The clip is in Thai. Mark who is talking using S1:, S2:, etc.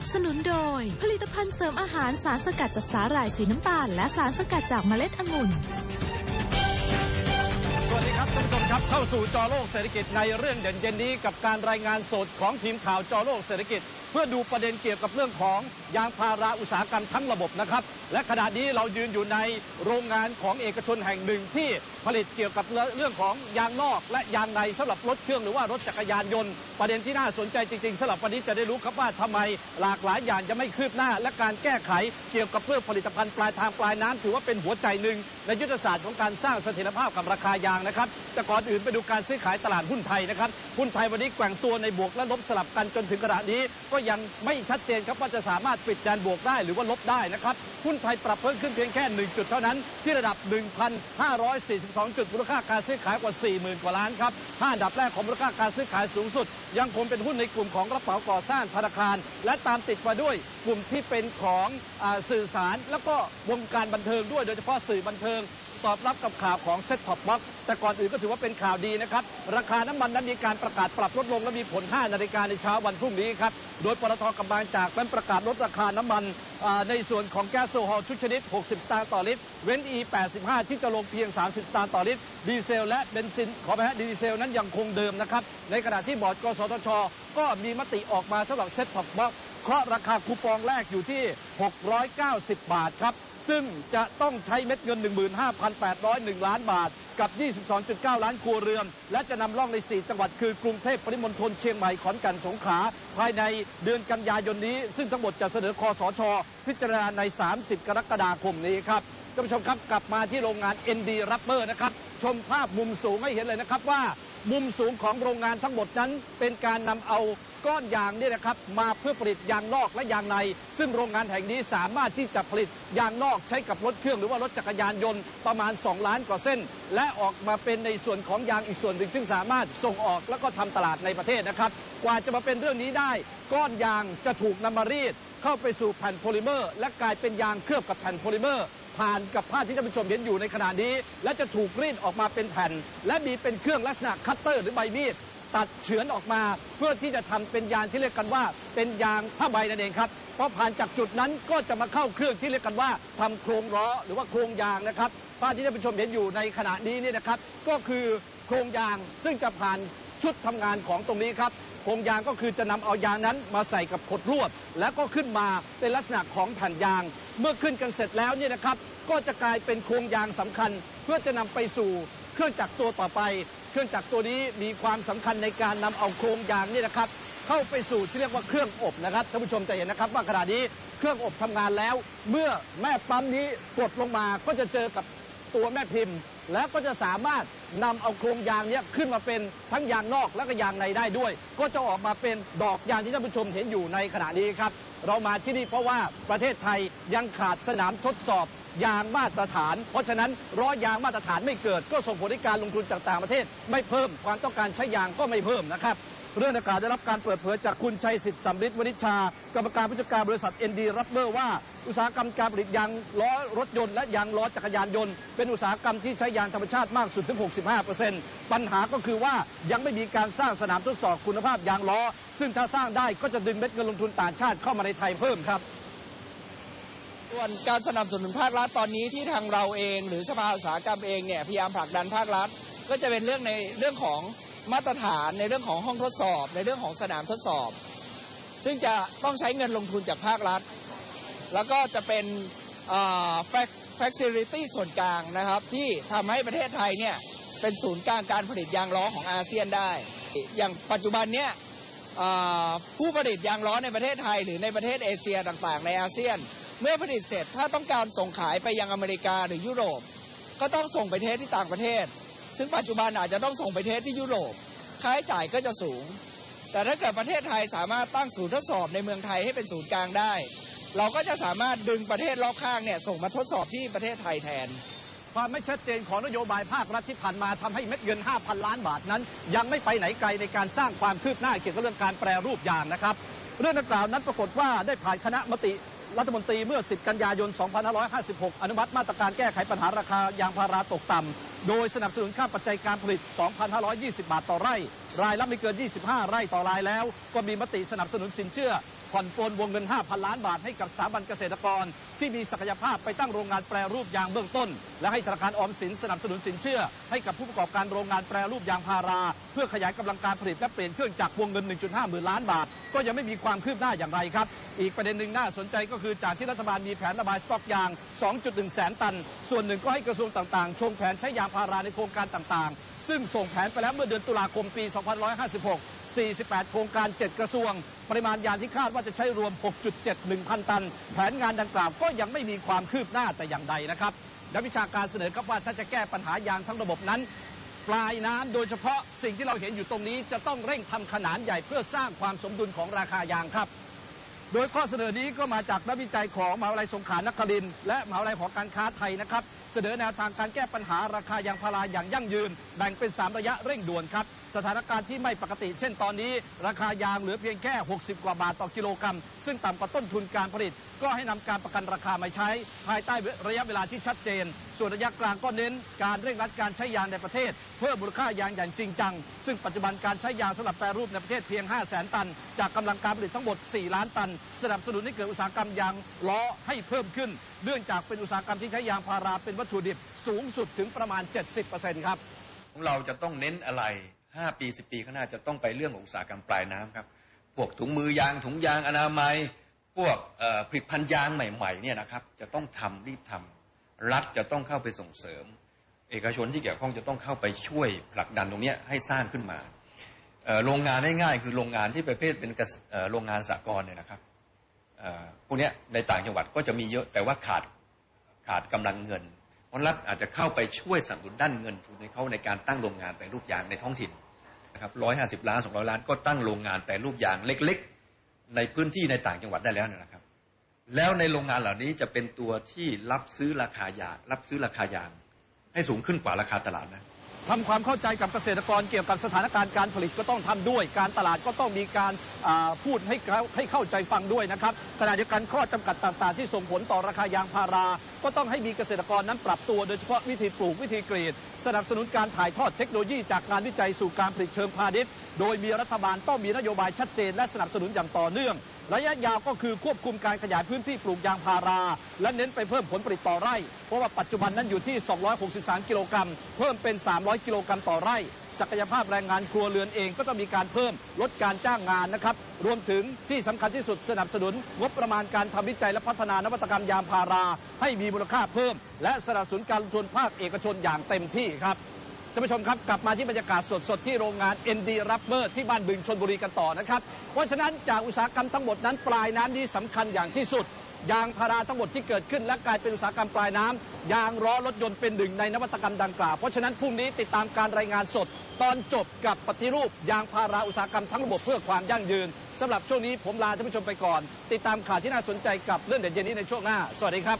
S1: นับสนุนโดย ผลิตภัณฑ์เสริมอาหารสารสกัดจากสาหร่ายสีน้ำตาล และสารสกัดจากเมล็ดองุ่น
S2: สวัสดีครับท่านผู้ชมครับเข้าสู่จอโลกเศรษฐกิจในเรื่องเด่นเย็นนี้กับการรายงานสดของทีมข่าวจอโลกเศรษฐกิจ เพื่อดูประเด็นเกี่ยวกับเรื่องของยางพาราอุตสาหกรรมทั้งระบบนะครับ และขณะนี้เรายืนอยู่ในโรงงานของเอกชนแห่งหนึ่งที่ผลิตเกี่ยวกับเรื่องของยางนอก และยางในสำหรับรถเครื่องหรือว่ารถจักรยานยนต์ ประเด็นที่น่าสนใจจริงๆสำหรับวันนี้จะได้รู้ครับว่าทำไมหลากหลายอย่างจะไม่คืบหน้า และการแก้ไขเกี่ยวกับเรื่องผลิตภัณฑ์ปลายทางปลายน้ำถือว่าเป็นหัวใจหนึ่งในยุทธศาสตร์ของการสร้างเสถียรภาพกับราคายางนะครับแต่ก่อนอื่นไปดูการซื้อขายตลาดหุ้นไทยนะครับหุ้นไทยวันนี้แกว่งตัวในบวกและลบสลับกันจนถึงขณะนี้ก็ยังไม่ชัดเจนครับว่าจะสามารถปิดแดนบวกได้หรือว่าลบได้นะครับหุ้นไทยปรับเพิ่มขึ้นเพียงแค่ 1 จุดเท่านั้น ที่ระดับ 1,542 จุดมูลค่าการซื้อขายกว่า 40,000 กว่าล้านครับห้าอันดับแรกของมูลค่าการซื้อขายสูงสุด ยังคงเป็นหุ้นในกลุ่มของกระเป๋าก่อสร้างธนาคาร และตามติดมาด้วยกลุ่มที่เป็นของอสื่อสาร แล้วก็วงการบันเทิงด้วยโดยเฉพาะสื่อบันเทิง ตอบรับกับข่าวของเซ็ตท็อปบ็อกแต่ก่อนอื่นก็ถือว่าเป็นข่าวดีนะครับ ราคาน้ำมันนั้นมีการประกาศปรับลดลงและมีผล 5 นาฬิกาในเช้าวันพรุ่งนี้ครับ โดยปตทกำบางจากนั้นประกาศลดราคาน้ำมันในส่วนของแก๊สโซฮอลทุกชนิด 60 สตางค์ต่อลิตร เว้น E 85 ที่จะลงเพียง 30 สตางค์ต่อลิตร ดีเซลและเบนซิน ขอไปฮะดีเซลนั้นยังคงเดิมนะครับ ในขณะที่บอร์ดกสทช ก็มีมติออกมาสำหรับเซ็ตท็อปบ็อกเคาะราคาคูปองแรกอยู่ที่ 690 บาทครับ ซึ่งจะต้องใช้เม็ดเงิน 15,801 ล้านบาท กับ 22.9 ล้านครัวเรือน และจะนำร่องใน 4 จังหวัดคือกรุงเทพปริมณฑลเชียงใหม่ขอนแก่นสงขลาภายในเดือนกันยายนนี้ ซึ่งทั้งหมดจะเสนอคอสช พิจารณาใน 30 กรกฎาคมนี้ครับท่านผู้ชมครับกลับมาที่โรงงาน ND Rubber นะครับชมภาพมุมสูงให้เห็นเลยนะครับว่า มุมสูงของโรงงานทั้งหมดนั้น เป็นการนำเอาก้อนยางเนี่ยนะครับ มาเพื่อผลิตยางนอกและยางใน ซึ่งโรงงานแห่งนี้สามารถที่จะผลิตยางนอกใช้กับรถเครื่องหรือว่ารถจักรยานยนต์ประมาณ 2 ล้านกว่าเส้น และออกมาเป็นในส่วนของยางอีกส่วนหนึ่งซึ่งสามารถส่งออกแล้วก็ทำตลาดในประเทศนะครับ กว่าจะมาเป็นเรื่องนี้ได้ ก้อนยางจะถูกนำมารีด เข้าไปสู่แผ่นโพลิเมอร์ และกลายเป็นยางเคลือบกับแผ่นโพลิเมอร์ผ่านกับผ้าที่ท่านผู้ชมเห็นอยู่ในขณะนี้ และจะถูกรีดออกมาเป็นแผ่น และมีเป็นเครื่องลักษณะคัตเตอร์หรือใบมีดตัดเฉือนออกมา เพื่อที่จะทำเป็นยางที่เรียกกันว่า เป็นยางผ้าใบนั่นเองครับเพอผ่านจากจุดนั้นก็จะมาเข้าเครื่องที่เรียกกันว่าทำโครงล้อหรือว่าโครงยางนะครับภาพที่ท่านผู้ชมเห็นอยู่ในขณะนี้เนี่ยนะครับ ก็คือโครงยางซึ่งจะผ่านชุดทำงานของตรงนี้ครับโครงยางก็คือจะนำเอายางนั้นมาใส่กับขดลวด แล้วก็ขึ้นมาเป็นลักษณะของแผ่นยาง เมื่อขึ้นกันเสร็จแล้วเนี่ยนะครับ ก็จะกลายเป็นโครงยางสำคัญ เพื่อจะนำไปสู่ เครื่องจักรตัวต่อไป เครื่องจักรตัวนี้มีความสำคัญในการนำเอาโครงยางนี่นะครับ เข้าไปสู่ที่เรียกว่าเครื่องอบนะครับท่านผู้ชมจะเห็นนะครับว่าขณะนี้เครื่องอบทำงานแล้ว เมื่อแม่ปั๊มนี้กดลงมาก็จะเจอกับตัวแม่พิมพ์ แล้วก็จะสามารถนำเอาโครงยางนี้ขึ้นมาเป็นทั้งยางนอกและก็ยางในได้ด้วย ก็จะออกมาเป็นดอกยางที่ท่านผู้ชมเห็นอยู่ในขณะนี้ครับ เรามาที่นี่เพราะว่าประเทศไทยยังขาดสนามทดสอบ ยางมาตรฐาน เพราะฉะนั้นร้อยยางมาตรฐานไม่เกิด ก็ส่งผลให้การลงทุนจากต่างประเทศ ไม่เพิ่มความต้องการใช้ยางก็ไม่เพิ่มนะครับเรื่องดังกล่าวได้รับการเปิดเผยจากคุณชัยสิทธิ์สำริดวณิชชา กรรมการผู้จัดการบริษัท ND Rubber ว่า อุตสาหกรรมการผลิตยางล้อรถยนต์และยางล้อจักรยานยนต์ เป็นอุตสาหกรรมที่ใช้ยางธรรมชาติมากสุดถึง 65%ปัญหาก็คือว่ายังไม่มีการสร้างสนามทดสอบคุณภาพยางล้อ ซึ่งถ้าสร้างได้ก็จะดึงเม็ดเงินลงทุนต่างชาติเข้ามาในไทยเพิ่มครับ
S3: ส่วนการสนับสนุนภาครัฐตอนนี้ที่ทางเราเอง หรือสภาอุตสาหกรรมเองเนี่ยพยายามผลักดันภาครัฐ ก็จะเป็นเรื่องในเรื่องของมาตรฐานในเรื่องของห้องทดสอบ ในเรื่องของสนามทดสอบ ซึ่งจะต้องใช้เงินลงทุนจากภาครัฐ แล้วก็จะเป็นแฟคซิลิตี้ส่วนกลางนะครับ ที่ทำให้ประเทศไทยเนี่ยเป็นศูนย์กลางการผลิตยางล้อของอาเซียนได้ อย่างปัจจุบันเนี่ยผู้ผลิตยางล้อในประเทศไทยหรือในประเทศเอเชียต่างๆ ในอาเซียน เมื่อผลิตเสร็จถ้าต้องการส่งขายไปยังอเมริกาหรือยุโรป ก็ต้องส่งไปเทสที่ต่างประเทศ ซึ่งปัจจุบันอาจจะต้องส่งไปเทสที่ยุโรป ค่าใช้จ่ายก็จะสูง แต่ถ้าเกิดประเทศไทยสามารถตั้งศูนย์ทดสอบในเมืองไทยให้เป็นศูนย์กลางได้ เราก็จะสามารถดึงประเทศรอบข้างเนี่ยส่งมาทดสอบที่ประเทศไทยแทน
S2: ความไม่ชัดเจนของนโยบายภาครัฐที่ผ่านมาทำให้เม็ดเงิน 5,000 ล้านบาทนั้น ยังไม่ไปไหนไกลในการสร้างความคืบหน้าเกี่ยวกับเรื่องการแปรรูปยางนะครับ เรื่องดังกล่าวนั้นปรากฏว่าได้ผ่านคณะมติ รัฐมนตรีเมื่อ 10 กันยายน 2556 อนุมัติมาตรการแก้ไขปัญหาราคายางพาราตกต่ำ โดยสนับสนุนค่าปัจจัยการผลิต 2,520 บาทต่อไร่ รายละไม่เกิน 25 ไร่ต่อรายแล้ว ก็มีมติสนับสนุนสินเชื่อผ่อนปลนวงเงิน 5,000 ล้านบาทให้กับสถาบันเกษตรกร ที่มีศักยภาพไปตั้งโรงงานแปรรูปยางเบื้องต้น และให้ธนาคารออมสินสนับสนุนสินเชื่อ ให้กับผู้ประกอบการโรงงานแปรรูปยางพารา เพื่อขยายกำลังการผลิตและเปลี่ยนเครื่องจักรวงเงิน 1.5 หมื่นล้านบาท ก็ยังไม่มีความคืบหน้าอย่างไรครับอีกประเด็นหนึ่งน่าสนใจก็คือจากที่รัฐบาลมีแผนระบายสต็อกยาง 2.1 แสนตัน ส่วนหนึ่งก็ให้กระทรวงต่างๆ ชงแผนใช้ยางพาราในโครงการต่างๆ ซึ่งส่งแผนไปแล้วเมื่อเดือนตุลาคมปี 2556 48 โครงการ 7 กระทรวง ปริมาณยางที่คาดว่าจะใช้รวม 6.7 1,000ตัน แผนงานดังกล่าวก็ยังไม่มีความคืบหน้าแต่อย่างใดนะครับนักวิชาการเสนอครับว่าถ้าจะแก้ปัญหายางทั้งระบบนั้นปลายน้ำโดยเฉพาะสิ่งที่เราเห็นอยู่ตรงนี้จะต้องเร่งทำขนาดใหญ่เพื่อสร้างความสมดุลของราคายางครับ โดยข้อเสนอนี้ก็มาจากนักวิจัยของมหาวิทยาลัยสงขลานครินและมหาวิทยาลัยหอการค้าไทยนะครับ เสนอแนวทางการแก้ปัญหาราคายางพาราอย่างยั่งยืน แบ่งเป็น 3 ระยะเร่งด่วนครับ สถานการณ์ที่ไม่ปกติ เช่นตอนนี้ ราคายางเหลือเพียงแค่ 60 กว่าบาทต่อกิโลกรัม ซึ่งต่ำกว่าต้นทุนการผลิต ก็ให้นำการประกันราคามาใช้ ภายใต้ระยะเวลาที่ชัดเจน ส่วนระยะกลางก็เน้น การเร่งรัดการใช้ยางในประเทศ เพิ่มมูลค่ายางอย่างจริงจัง ซึ่งปัจจุบันการใช้ยางสำหรับแปรรูปในประเทศเพียง 5 0 0 0 0 0 ตัน จากกำลังการผลิตทั้งหมด 4 ล้านตันสนับสนุนให้เกิดอุตสาหกรรมยางล้อให้เพิ่มขึ้น เนื่องจากเป็นอุตสาหกรรมที่ใช้ยางพาราเป็นวัตถุดิบสูงสุดถึงประมาณ 70%ครับ
S4: ของเราจะต้องเน้นอะไร 5 ปี 10 ปีข้างหน้าจะต้องไปเรื่องของอุตสาหกรรมปลายน้ำครับ พวกถุงมือยางถุงยางอนามัย พวกผลิตภัณฑ์ยางใหม่ๆเนี่ยนะครับจะต้องทำรีบทำรัฐจะต้องเข้าไปส่งเสริม เอกชนที่เกี่ยวข้องจะต้องเข้าไปช่วยผลักดันตรงนี้ให้สร้างขึ้นมาโรงงานง่ายๆคือโรงงานที่ประเภทเป็นโรงงานสากลเนี่ยนะครับ พวกนี้ในต่างจังหวัดก็จะมีเยอะแต่ว่าขาดขาดกำลังเงิน เพราะรัฐอาจจะเข้าไปช่วยสนับสนุนด้านเงินทุนให้เขาในการตั้งโรงงานแปรรูปยางในท้องถิ่นนะครับร้อยห้าสิบล้านสองร้อยล้านก็ตั้งโรงงานแปรรูปยางเล็ก ๆ ในพื้นที่ในต่างจังหวัดได้แล้วนะครับ แล้วในโรงงานเหล่านี้จะเป็นตัวที่รับซื้อราคายางรับซื้อราคายาง ให้สูงขึ้นกว่าราคาตลาดนะ
S2: ทำความเข้าใจกับเกษตรกรเกี่ยวกับสถานการณ์การผลิตก็ต้องทำด้วย การตลาดก็ต้องมีการพูดให้เขาให้เข้าใจฟังด้วยนะครับขณะเดียวกันข้อจำกัดต่างๆ ที่ส่งผลต่อราคายางพารา ก็ต้องให้มีเกษตรกรนั้นปรับตัว โดยเฉพาะวิธีปลูกวิธีกรีด สนับสนุนการถ่ายทอดเทคโนโลยีจากการวิจัยสู่การผลิตเชิงพาณิชย์ โดยมีรัฐบาลต้องมีนโยบายชัดเจนและสนับสนุนอย่างต่อเนื่อง ระยะยาวก็คือควบคุมการขยายพื้นที่ปลูกยางพารา และเน้นไปเพิ่มผลผลิตต่อไร่ เพราะว่าปัจจุบันนั้นอยู่ที่ 263 กิโลกรัม เพิ่มเป็น 300 กิโลกรัมต่อไร่ ศักยภาพแรงงานครัวเรือนเองก็ต้องมีการเพิ่มลดการจ้างงานนะครับ รวมถึงที่สำคัญที่สุดสนับสนุน งบประมาณการทำวิจัยและพัฒนานวัตกรรมยางพารา ให้มีมูลค่าเพิ่ม และสนับสนุนการลงทุนภาคเอกชนอย่างเต็มที่ครับ ท่านผู้ชมครับกลับมาที่บรรยากาศสดๆที่โรงงาน ND Rubber ที่บ้านบึงชนบุรีกันต่อนะครับ เพราะฉะนั้นจากอุตสาหกรรมทั้งหมดนั้นปลายน้ำนี้สำคัญอย่างที่สุด ยางพาราทั้งหมดที่เกิดขึ้นและกลายเป็นอุตสาหกรรมปลายน้ำยางล้อรถยนต์เป็นหนึ่งในนวัตกรรมดังกล่าว เพราะฉะนั้นพรุ่งนี้ติดตามการรายงานสด ตอนจบกับปฏิรูป ยางพาราอุตสาหกรรมทั้งระบบเพื่อความยั่งยืนสำหรับช่วงนี้ผมลาท่านผู้ชมไปก่อน ติดตามข่าวที่น่าสนใจกับเรื่องเด่นเย็นนี้ในช่วงหน้า สวัสดีครับ